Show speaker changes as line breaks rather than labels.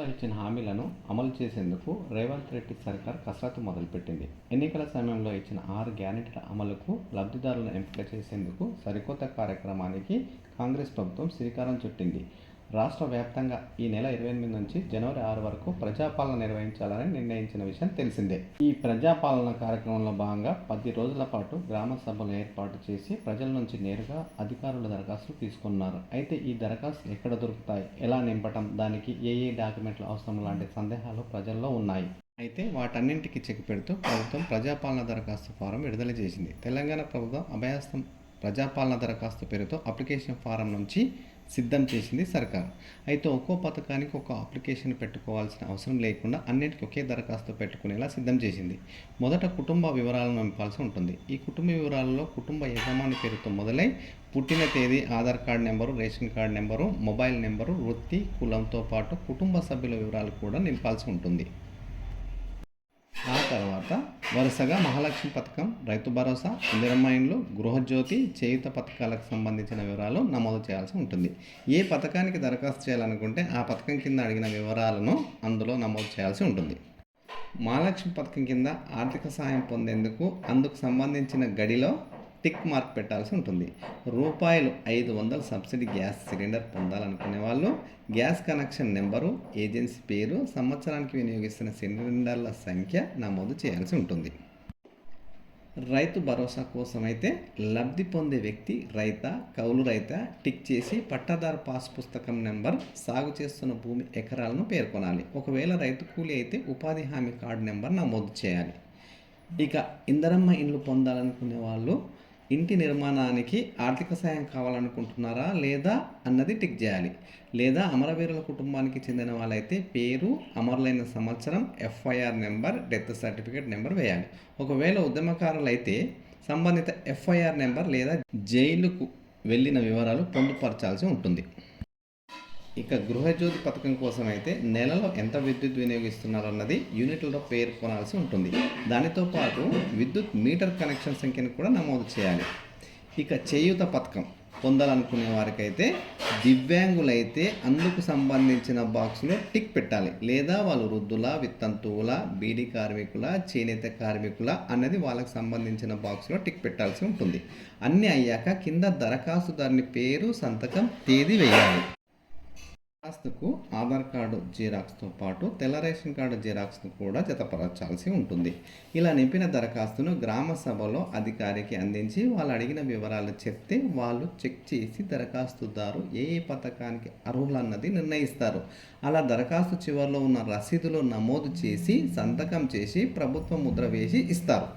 ఎన్నికల్లో ఇచ్చిన హామీలను అమలు చేసేందుకు రేవంత్ రెడ్డి సర్కార్ కసరత్తు మొదలుపెట్టింది. ఎన్నికల సమయంలో ఇచ్చిన ఆరు గ్యారెంటీల అమలుకు లబ్ధిదారులను ఎంపిక చేసేందుకు సరికొత్త కార్యక్రమానికి కాంగ్రెస్ ప్రభుత్వం శ్రీకారం చుట్టింది. రాష్ట్ర వ్యాప్తంగా ఈ నెల ఇరవై ఎనిమిది నుంచి జనవరి ఆరు వరకు ప్రజాపాలన నిర్వహించాలని నిర్ణయించిన విషయం తెలిసిందే. ఈ ప్రజాపాలన కార్యక్రమంలో భాగంగా పది రోజుల పాటు గ్రామ సభలు ఏర్పాటు చేసి ప్రజల నుంచి నేరుగా అధికారుల దరఖాస్తులు తీసుకున్నారు. అయితే ఈ దరఖాస్తులు ఎక్కడ దొరుకుతాయి? ఎలా నింపటం? దానికి ఏ ఏ డాక్యుమెంట్లు అవసరం? లాంటి సందేహాలు ప్రజల్లో ఉన్నాయి. అయితే వాటన్నింటికి చెక్ పెడుతూ ప్రభుత్వం ప్రజాపాలన దరఖాస్తు ఫారం విడుదల చేసింది. తెలంగాణ ప్రభుత్వం అభయాస్తం ప్రజాపాలన దరఖాస్తు పేరుతో అప్లికేషన్ ఫారం నుంచి సిద్ధం చేసింది సర్కార్. అయితే ఒక్కో పథకానికి ఒక అప్లికేషన్ పెట్టుకోవాల్సిన అవసరం లేకుండా అన్నిటికీ ఒకే దరఖాస్తు పెట్టుకునేలా సిద్ధం చేసింది. మొదట కుటుంబ వివరాలను నింపాల్సి ఉంటుంది. ఈ కుటుంబ వివరాలలో కుటుంబ యజమాని పేరుతో మొదలై పుట్టిన తేదీ Aadhaar card number ration card number mobile number వృత్తి కులంతో పాటు కుటుంబ సభ్యుల వివరాలు కూడా నింపాల్సి ఉంటుంది. ఆ తర్వాత వరుసగా మహాలక్ష్మి పథకం రైతు భరోసా ఇందిరమ్మ ఇండ్లు గృహజ్యోతి చేయుత పథకాలకు సంబంధించిన వివరాలు నమోదు చేయాల్సి ఉంటుంది. ఏ పథకానికి దరఖాస్తు చేయాలనుకుంటే ఆ పథకం కింద అడిగిన వివరాలను అందులో నమోదు చేయాల్సి ఉంటుంది. మహాలక్ష్మి పథకం కింద ఆర్థిక సహాయం పొందేందుకు అందుకు సంబంధించిన గడిలో టిక్ మార్క్ పెట్టాల్సి ఉంటుంది. రూపాయలు ఐదు వందల సబ్సిడీ గ్యాస్ సిలిండర్ పొందాలనుకునే వాళ్ళు గ్యాస్ కనెక్షన్ నెంబరు ఏజెన్సీ పేరు సంవత్సరానికి వినియోగిస్తున్న సిలిండర్ల సంఖ్య నమోదు చేయాల్సి ఉంటుంది. రైతు భరోసా కోసం అయితే లబ్ధి పొందే వ్యక్తి రైత కౌలు రైత టిక్ చేసి పట్టాదారు పాస్ పుస్తకం నెంబర్ సాగు చేస్తున్న భూమి ఎకరాలను పేర్కొనాలి. ఒకవేళ రైతు కూలి అయితే ఉపాధి హామీ కార్డు నెంబర్ నమోదు చేయాలి. ఇక ఇందరమ్మ ఇండ్లు పొందాలనుకునే వాళ్ళు ఇంటి నిర్మాణానికి ఆర్థిక సాయం కావాలనుకుంటున్నారా లేదా అన్నది టిక్ చేయాలి. లేదా అమరవీరుల కుటుంబానికి చెందిన వాళ్ళైతే పేరు అమరులైన సంవత్సరం FIR number death certificate number వేయాలి. ఒకవేళ ఉద్యమకారులు అయితే సంబంధిత ఎఫ్ఐఆర్ నెంబర్ లేదా జైలుకు వెళ్ళిన వివరాలు పొందుపరచాల్సి ఉంటుంది. ఇక గృహజ్యోతి పథకం కోసం అయితే నెలలో ఎంత విద్యుత్ వినియోగిస్తున్నారన్నది యూనిట్లలో పేర్కొనాల్సి ఉంటుంది. దానితో పాటు విద్యుత్ మీటర్ కనెక్షన్ సంఖ్యను కూడా నమోదు చేయాలి. ఇక చేయూత పథకం పొందాలనుకునే వారికైతే దివ్యాంగులైతే అందుకు సంబంధించిన బాక్స్లో టిక్ పెట్టాలి. లేదా వాళ్ళు వృద్ధుల విత్తంతువుల బీడీ కార్మికుల చేనేత కార్మికుల అన్నది వాళ్ళకి సంబంధించిన బాక్స్లో టిక్ పెట్టాల్సి ఉంటుంది. అన్నీ అయ్యాక కింద దరఖాస్తుదారుని పేరు సంతకం తేదీ వేయాలి. దరఖాస్తుకు ఆధార్ కార్డు జిరాక్స్తో పాటు తెల్ల రేషన్ కార్డు జిరాక్స్ను కూడా జతపరచాల్సి ఉంటుంది. ఇలా నింపిన దరఖాస్తును గ్రామ సభలో అధికారికి అందించి వాళ్ళు అడిగిన వివరాలు చెప్తే వాళ్ళు చెక్ చేసి దరఖాస్తుదారు ఏ ఏ పథకానికి అర్హులన్నది నిర్ణయిస్తారు. అలా దరఖాస్తు చివరిలో ఉన్న రసీదులో నమోదు చేసి సంతకం చేసి ప్రభుత్వ ముద్ర వేసి ఇస్తారు.